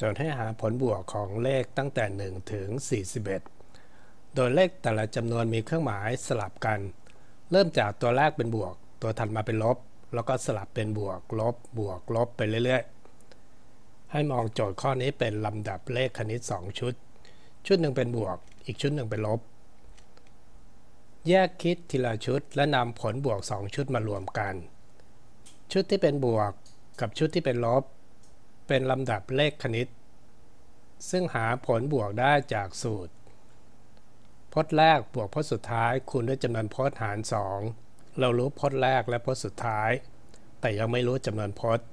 จนให้หาผลบวกของเลขตั้งแต่ 1 ถึง 41 โดยเลขแต่ละจำนวนมีเครื่องหมายสลับกัน เริ่มจากตัวแรกเป็นบวก ตัวถัดมาเป็นลบ แล้วก็สลับเป็นบวก ลบ บวก ลบไปเรื่อยๆ ให้มองโจทย์ข้อนี้เป็นลำดับเลขคณิต 2 ชุด ชุดหนึ่งเป็นบวก อีกชุดหนึ่งเป็นลบ แยกคิดทีละชุดและนำผลบวก 2 ชุดมารวมกัน ชุดที่เป็นบวกกับชุดที่เป็นลบ เป็นลำดับเลขคณิต ซึ่งหาผลบวกได้จากสูตร พจน์แรกบวกพจน์สุดท้ายคูณด้วยจำนวนพจน์หาร 2 เรารู้พจน์แรกและพจน์สุดท้าย แต่ยังไม่รู้จำนวนพจน์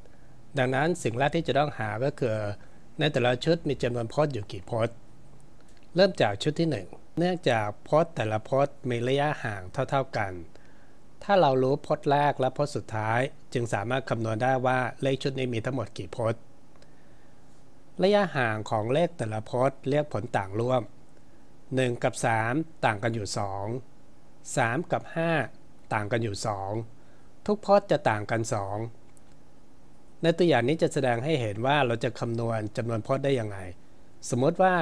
ดังนั้นสิ่งแรกที่จะต้องหาก็คือ ในแต่ละชุดมีจำนวนพจน์อยู่กี่พจน์ เริ่มจากชุดที่ 1 เนื่องจากพจน์แต่ละพจน์มีระยะห่างเท่า ๆกันถ้าเรารู้พจน์แรกและพจน์สุดท้าย จึงสามารถคำนวณได้ว่าเลขชุดนี้มีทั้งหมดกี่พจน์ ระยะห่างของเลขแต่ละพจน์เรียกผลต่างร่วม 1 กับ 3 ต่างกันอยู่ 2 3 กับ 5 ต่างกันอยู่ 2 ทุกพจน์จะต่างกัน 2 ในตัวอย่างนี้จะแสดงให้เห็นว่าเราจะคำนวณจำนวนพจน์ได้ยังไง สมมติว่า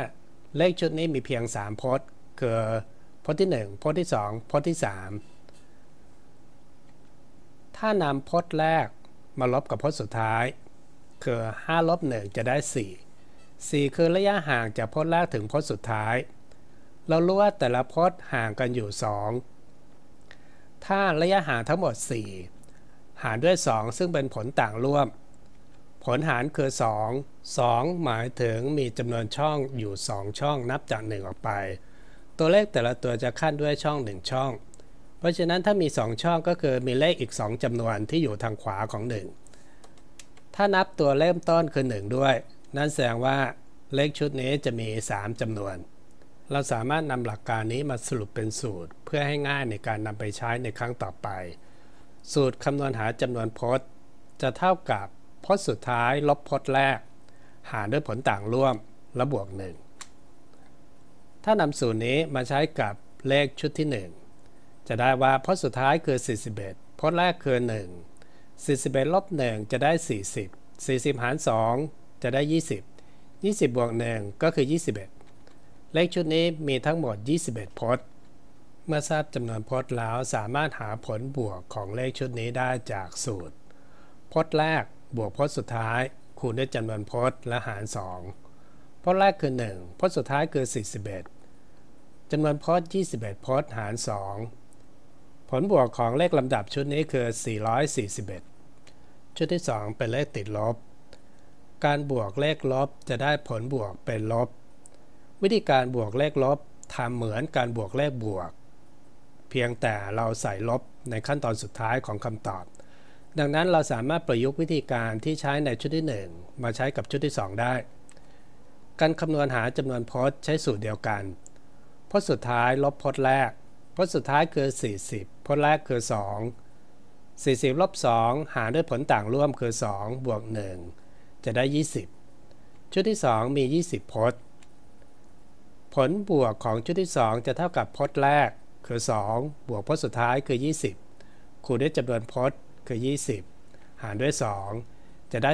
เลขชุดนี้มีเพียง 3 พจน์คือพจน์ที่ 1 พจน์ที่ 2 พจน์ที่ 3 ถ้านำพจน์แรกมาลบกับพจน์สุดท้ายคือ5ลบ1จะได้ 4 4 คือระยะห่างจากพจน์แรกถึงพจน์สุดท้าย เรารู้ว่าแต่ละพจน์ห่างกันอยู่ 2 ถ้าระยะห่างทั้งหมด 4 หารด้วย 2 ซึ่งเป็นผลต่างร่วม ผลหารคือ 2 2 หมายถึงมีจำนวนช่องอยู่ 2 ช่องนับจาก 1 ออกไป ตัวเลขแต่ละตัวจะขั้นด้วยช่อง 1 ช่อง เพราะฉะนั้นถ้ามี 2 ช่องก็คือมีเลขอีก 2จำนวนที่อยู่ทางขวาของ 1 ถ้านับตัวเริ่มต้นคือ 1 ด้วย นั่นแสดงว่าเลขชุดนี้จะมี 3จำนวน เราสามารถนำหลักการนี้มาสรุปเป็นสูตร เพื่อให้ง่ายในการนำไปใช้ในครั้งต่อไป สูตรคำนวณหาจำนวนพจน์ จะเท่ากับพจน์สุดท้ายลบพจน์แรก หารด้วยผลต่างร่วมและบวก 1 ถ้านำสูตรนี้มาใช้กับเลขชุดที่ 1 จะได้ว่าพจน์สุดท้ายคือ 41พจน์แรกคือ 1 41ลบ1จะได้ 40 40 หาร 2 จะได้ 20 20 บวก 1 ก็คือ 21 เลขชุดนี้มีทั้งหมด 21 พจน์ เมื่อทราบจำนวนพจน์แล้วสามารถหาผลบวกของเลขชุดนี้ได้จากสูตร พจน์แรกบวกพจน์สุดท้าย คูณด้วยจำนวนพจน์และหาร 2 พจน์แรกคือ 1 พจน์สุดท้ายคือ 41จำนวนพจน์ 21 พจน์หาร 2 ผลบวกของเลขลำดับชุดนี้คือ 441 ชุดที่ 2 เป็นเลขติดลบ การบวกเลขลบจะได้ผลบวกเป็นลบ วิธีการบวกเลขลบทำเหมือนการบวกเลขบวก เพียงแต่เราใส่ลบในขั้นตอนสุดท้ายของคำตอบ ดังนั้นเราสามารถประยุกต์วิธีการที่ใช้ในชุดที่ 1 มาใช้กับชุดที่ 2 ได้ การคำนวณหาจำนวนพจน์ใช้สูตรเดียวกันพจน์สุดท้ายลบพจน์แรกพจน์สุดท้ายคือ 40พจน์แรกคือ 2 40ลบ2หารด้วยผลต่างร่วมคือ 2 บวก 1 จะได้ 20 ชุดที่ 2 มี 20 พจน์ ผลบวกของชุดที่ 2 จะเท่ากับพจน์แรก คือ 2 บวกพจน์สุดท้ายคือ 20 คูณด้วยจำนวนพจน์คือ 20 หารด้วย 2 จะได้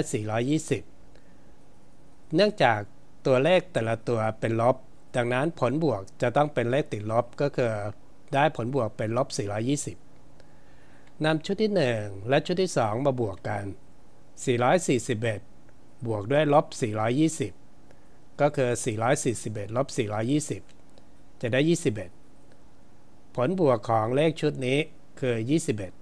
420 เนื่องจากตัวเลขแต่ละตัวเป็นลบ ดังนั้นผลบวกจะต้องเป็นเลขติดลบก็คือได้ผลบวกเป็นลบ 420นำชุดที่ 1 และชุดที่ 2 มาบวกกัน 441 บวกด้วยลบ 420 ก็คือ 441 ลบ 420 จะได้ 21 ผลบวกของเลขชุดนี้คือ 21